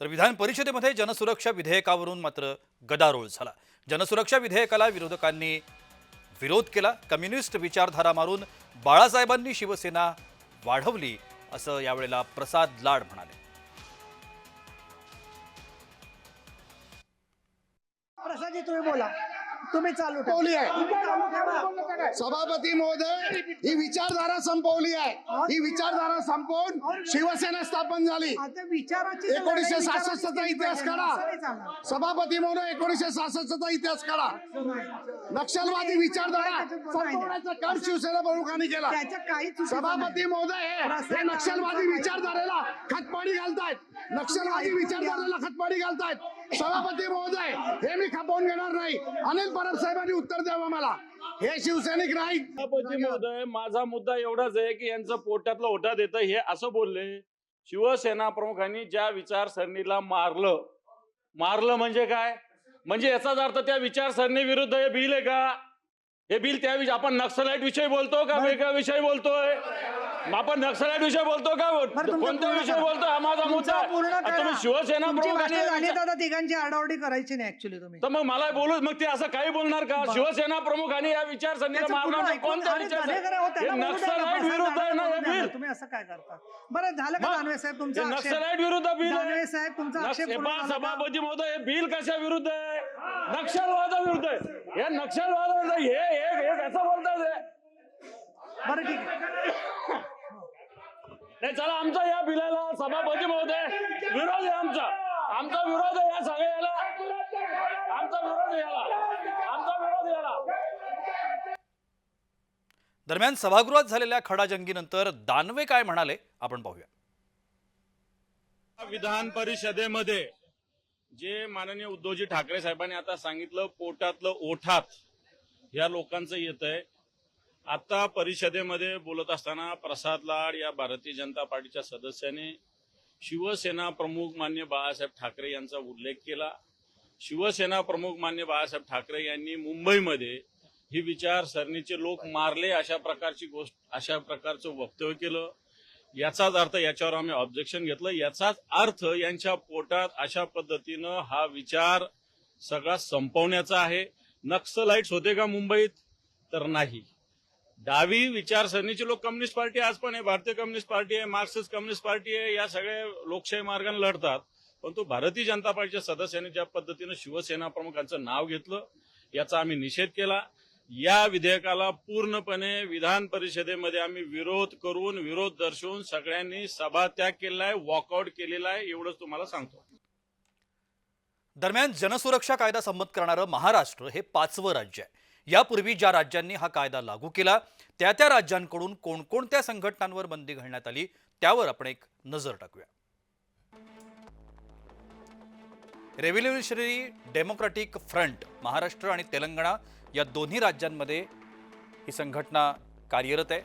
तर विधान परिषदेमध्ये जनसुरक्षा विधेयकावरून मात्र गदारोळ झाला. जनसुरक्षा विधेयकाला विरोधकांनी विरोध केला. कम्युनिस्ट विचारधारा मारून बाळासाहेबांनी शिवसेना वाढवली असं यावेळेला प्रसाद लाड म्हणाले. प्रसादजी तुम्ही बोला. तुम्ही चालू ठेवा. संपवली आहे. सभापती महोदय ही विचारधारा संपवली आहे. ही विचारधारा संपवून शिवसेना स्थापन झाली. आता विचाराची एकोणीसशे सहासष्टचा इतिहास. काढा. सभापती महोदय एकोणीसशे सहासष्टचा इतिहास काढा. नक्षलवादी विचारधारा संपवण्याचं काम शिवसेना प्रमुखांनी केला. सभापती महोदय हे- हे नक्षलवादी विचारधारेला खतपाणी घालतायत. नक्षलवादी विचारधारेला खतपाणी घालतायत. सभापती महोदय हे खपवून घेणार नाही. अनिल परब साहेबांनी उत्तर द्यावं मला. हे शिवसैनिक नाहीत महोदय माझा मुद्दा एवढाच आहे की यांचं पोटातलं ओठात येतं हे असं बोलले. शिवसेना प्रमुखांनी ज्या विचारसरणीला मारलं मारलं म्हणजे काय? म्हणजे याचाच अर्थ त्या विचारसरणी विरुद्ध हे बिल आहे का? हे बिल त्या आपण नक्सलाईट विषयी बोलतो का? वेगळ्या विषयी बोलतोय. मग आपण नक्सलाईट विषयी बोलतो का तुमचं कोणत्या पूर्ण विषयी करा. बोलतो हा माझा मुद्दा तुमचं आहे. पूर्ण आता करा. तुम्ही शिवसेना तुमची प्रमुखांनी भाषण झाली विचार- दादा तिघांची आडावडी करायची नाही ऍक्च्युली तुम्ही तर मग मला बोलू मग ते असं काही बोलणार का बरं. शिवसेना प्रमुखांनी या विचारसरणीला त्याचं पूर्ण मारणार ऐकून- कोणत्या अरे हो, त्यांना बोलू द्या ना, नक्सलाईट प्रसाद विरुद्ध आहे ना हे बोलू द्या ना. बिल तुम्ही असं काय करता बरं झालं का मग दानवे साहेब हे तुमचा आक्षेप नक्सलाईट विरुद्ध बिल आहे. दानवे साहेब तुमचा आक्षेप हे पूर्ण पहा, झाला का? सभापती महोदय हे बिल कशा विरुद्ध आहे नक्षलवादा विरुद्ध आहे हे नक्षलवादा हे हे हे कसं बोलतात हे? बरं ठीक आहे नाही चला आमचा या बिलाला सभापती महोदय. विरोध आहे आमचा. आमचा विरोध आहे या सगळ्याला. आमचा विरोध आहे याला. आमचा विरोध आहे याला. दरम्यान सभागृहात झालेल्या खडाजंगीनंतर दानवे काय म्हणाले आपण पाहूया. विधान परिषदेमध्ये जे माननीय उद्धवजी ठाकरे साहेबांनी आता सांगितलं पोटातलं ओठात या लोकांचं येत आहे आता परिषदेमध्ये बोलत असताना प्रसाद लाड या भारतीय जनता पार्टीच्या सदस्याने शिवसेना प्रमुख मान्य बाळासाहेब ठाकरे यांचा उल्लेख केला. शिवसेना प्रमुख मान्य बाळासाहेब ठाकरे यांनी मुंबईमध्ये ही विचारसरणीचे लोक मारले अशा प्रकारची गोष्ट अशा प्रकारचं वक्तव्य केलं. याचाच अर्थ याच्यावर आम्ही ऑब्जेक्शन घेतलं. याचाच अर्थ यांच्या पोटात अशा पद्धतीनं हा विचार सगळा संपवण्याचा आहे. नक्सलाइट्स होते का मुंबईत? तर नाही. डावी विचारसरणीचे लोक कम्युनिस्ट पार्टी आज पण आहे. भारतीय कम्युनिस्ट पार्टी आहे मार्क्सिस्ट कम्युनिस्ट पार्टी आहे या सगळ्या लोकशाही मार्गाने लढतात. परंतु भारतीय जनता पार्टीच्या सदस्यांनी ज्या पद्धतीनं शिवसेना प्रमुखांचं नाव घेतलं याचा आम्ही निषेध केला. या विधेयकाला पूर्णपणे विधान परिषदेमध्ये आम्ही विरोध करून विरोध दर्शवून सगळ्यांनी सभात्याग केलेला आहे वॉकआउट केलेला आहे एवढंच तुम्हाला सांगतो. दरम्यान जनसुरक्षा कायदा संमत करणारं महाराष्ट्र हे पाचवं राज्य आहे. यापूर्वी ज्या राज्यांनी हा कायदा लागू केला त्या त्या राज्यांकडून कोणकोणत्या संघटनांवर बंदी घालण्यात आली त्यावर आपण एक नजर टाकूया. रेव्होल्युशनरी डेमोक्रॅटिक फ्रंट महाराष्ट्र आणि तेलंगणा या दोन्ही राज्यांमध्ये ही संघटना कार्यरत आहे.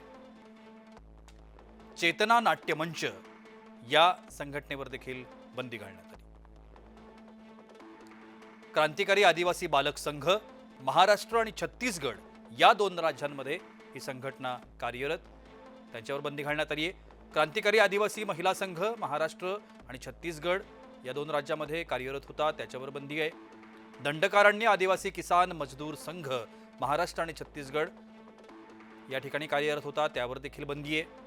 चेतना नाट्य मंच या संघटनेवर देखील बंदी घालण्यात आली. क्रांतिकारी आदिवासी बालक संघ महाराष्ट्र आणि छत्तीसगड या दोन राज्यांमध्ये ही संघटना कार्यरत. त्यांच्यावर बंदी घालण्यात आली आहे क्रांतिकारी आदिवासी महिला संघ महाराष्ट्र आणि छत्तीसगड या दोन राज्यामध्ये कार्यरत होता त्याच्यावर बंदी आहे. दंडकारण्य आदिवासी किसान मजदूर संघ महाराष्ट्र आणि छत्तीसगड या ठिकाणी कार्यरत होता त्यावर देखील बंदी आहे.